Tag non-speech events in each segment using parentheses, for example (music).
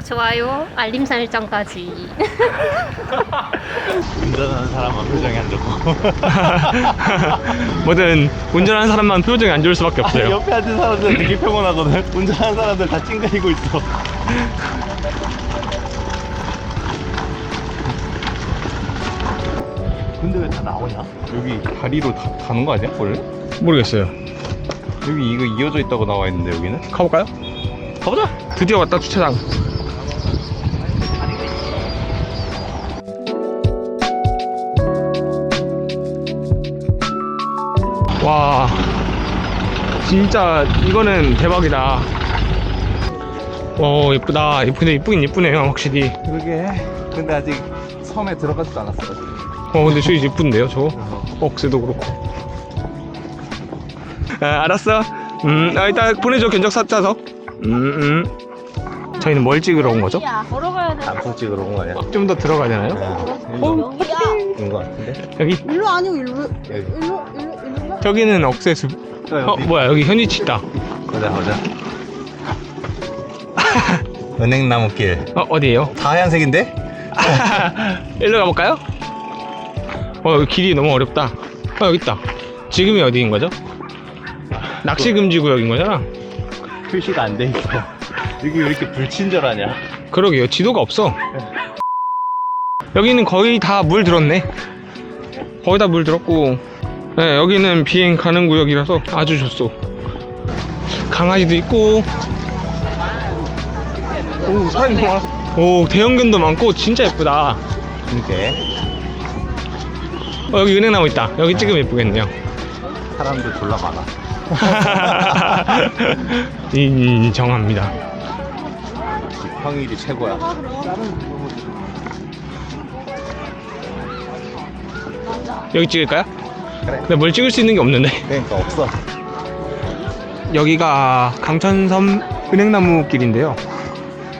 구독, 좋아요, 알림 설정까지. (laughs) 운전하는 사람은 표정이 안 좋고 (laughs) 뭐든 운전하는 사람만 표정이 안 좋을 수밖에 없어요. 옆에 앉은 사람들 되게 평온하거든 (laughs) 운전하는 사람들 다 찡그리고 있어 근데 왜 다 나오냐? 여기 다리로 다 가는 거 아니야 원래? 모르겠어요. 여기 이거 이어져 있다고 나와 있는데 여기는? 가볼까요? 가보자 드디어 왔다 주차장. 와, 진짜 이거는 대박이다. 오 예쁘다. 예쁘네 이쁘긴 예쁘네요 확실히. 그러게 근데 아직 섬에 들어가지도 않았어 어 근데 저기 예쁜데요 저거? 억새도 그렇고. 아, 알았어. 음, 아, 이따 보내줘 견적사 짜서. 음, 음. 저희는 뭘 찍으러 온 거죠? 걸어가야 돼. 남성 찍으러 온거 아니야? 좀더 들어가야 되나요? 어? 여기야. 인거 같은데? 여기 일로 아니고 일로 여기 일로 일로 저기는 억새숲. 어 뭐야 여기 현이치 있다. 보자 보자 은행나무길 어 어디에요? 다 하얀색인데? (laughs) 일로 가볼까요? 어 여기 길이 너무 어렵다. 어 여기 있다. 지금이 어디인 거죠? 낚시 금지 구역인 거잖아. 표시가 안 돼 있어 여기 왜 이렇게 불친절하냐 그러게요. 지도가 없어. 여기는 거의 다 물 들었네. 거의 다 물 들었고, 네, 여기는 비행 가능 구역이라서 아주 좋소. 강아지도 있고, 오, 사람 많아. 오, 대형견도 많고, 진짜 예쁘다. 이게 어, 여기 은행나무 있다. 여기 찍으면 예쁘겠네요. 사람들 졸라 많아 (laughs) 인정합니다. 평일이 최고야 여기 찍을까요? 그래 근데 뭘 찍을 수 있는 게 없는데. (laughs) 그러니까 없어 여기가 강천섬 은행나무 길인데요.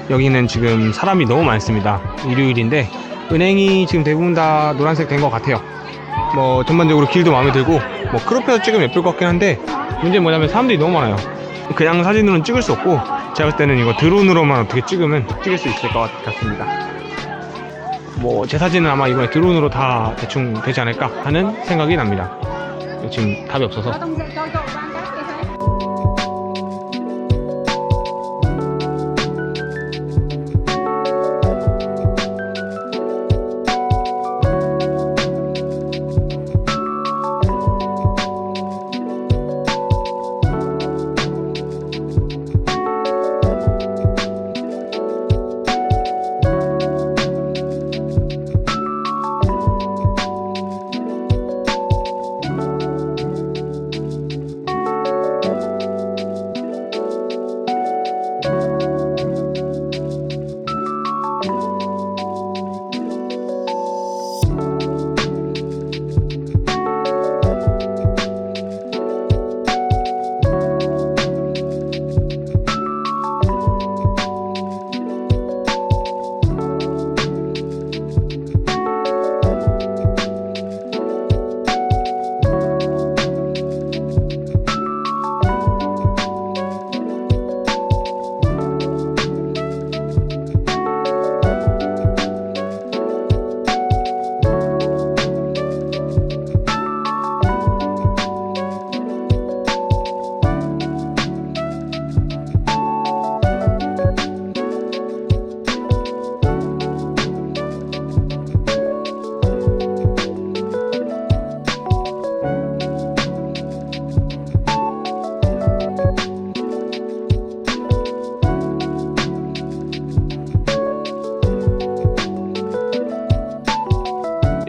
여기는 지금 사람이 너무 많습니다. 일요일인데 은행이 지금 대부분 다 노란색 된 것 같아요. 뭐 전반적으로 길도 마음에 들고 뭐 크롭해서 찍으면 예쁠 것 같긴 한데 문제는 뭐냐면 사람들이 너무 많아요. 그냥 사진으로는 찍을 수 없고 제가 볼 때는 이거 드론으로만 어떻게 찍으면 찍을 수 있을 것 같습니다. 뭐 제 사진은 아마 이번에 드론으로 다 대충 되지 않을까 하는 생각이 납니다. 지금 답이 없어서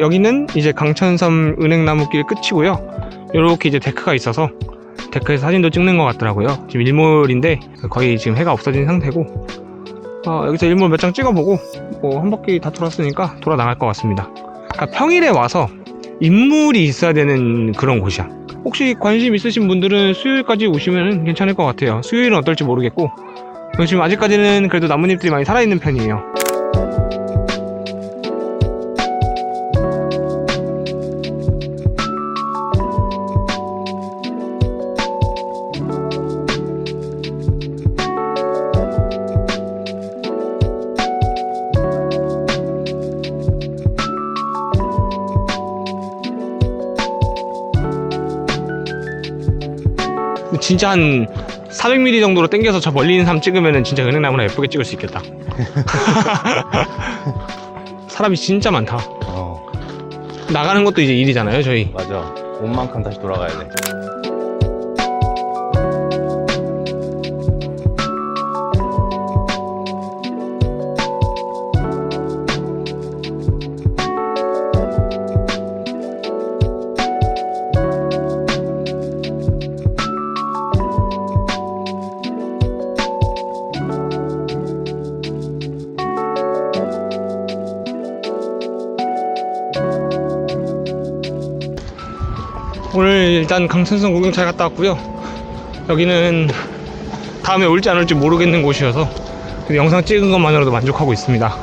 여기는 이제 강천섬 은행나무길 끝이고요. 이렇게 이제 데크가 있어서 데크에서 사진도 찍는 것 같더라고요. 지금 일몰인데 거의 지금 해가 없어진 상태고 어, 여기서 일몰 몇 장 찍어보고 뭐 한 바퀴 다 돌았으니까 돌아 나갈 것 같습니다. 그러니까 평일에 와서 인물이 있어야 되는 그런 곳이야. 혹시 관심 있으신 분들은 수요일까지 오시면 괜찮을 것 같아요. 수요일은 어떨지 모르겠고 지금 아직까지는 그래도 나뭇잎들이 많이 살아있는 편이에요. 진짜 한 400mm 정도로 당겨서 저 멀리 있는 사람 찍으면 진짜 은행나무나 예쁘게 찍을 수 있겠다. (laughs) 사람이 진짜 많다. 어 나가는 것도 이제 일이잖아요, 저희. 맞아 온 만큼 다시 돌아가야 돼 오늘 일단 강천성 구경 잘 갔다 왔고요. 여기는 다음에 올지 안 올지 모르겠는 곳이어서 그 영상 찍은 것만으로도 만족하고 있습니다.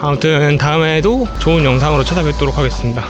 아무튼 다음에도 좋은 영상으로 찾아뵙도록 하겠습니다.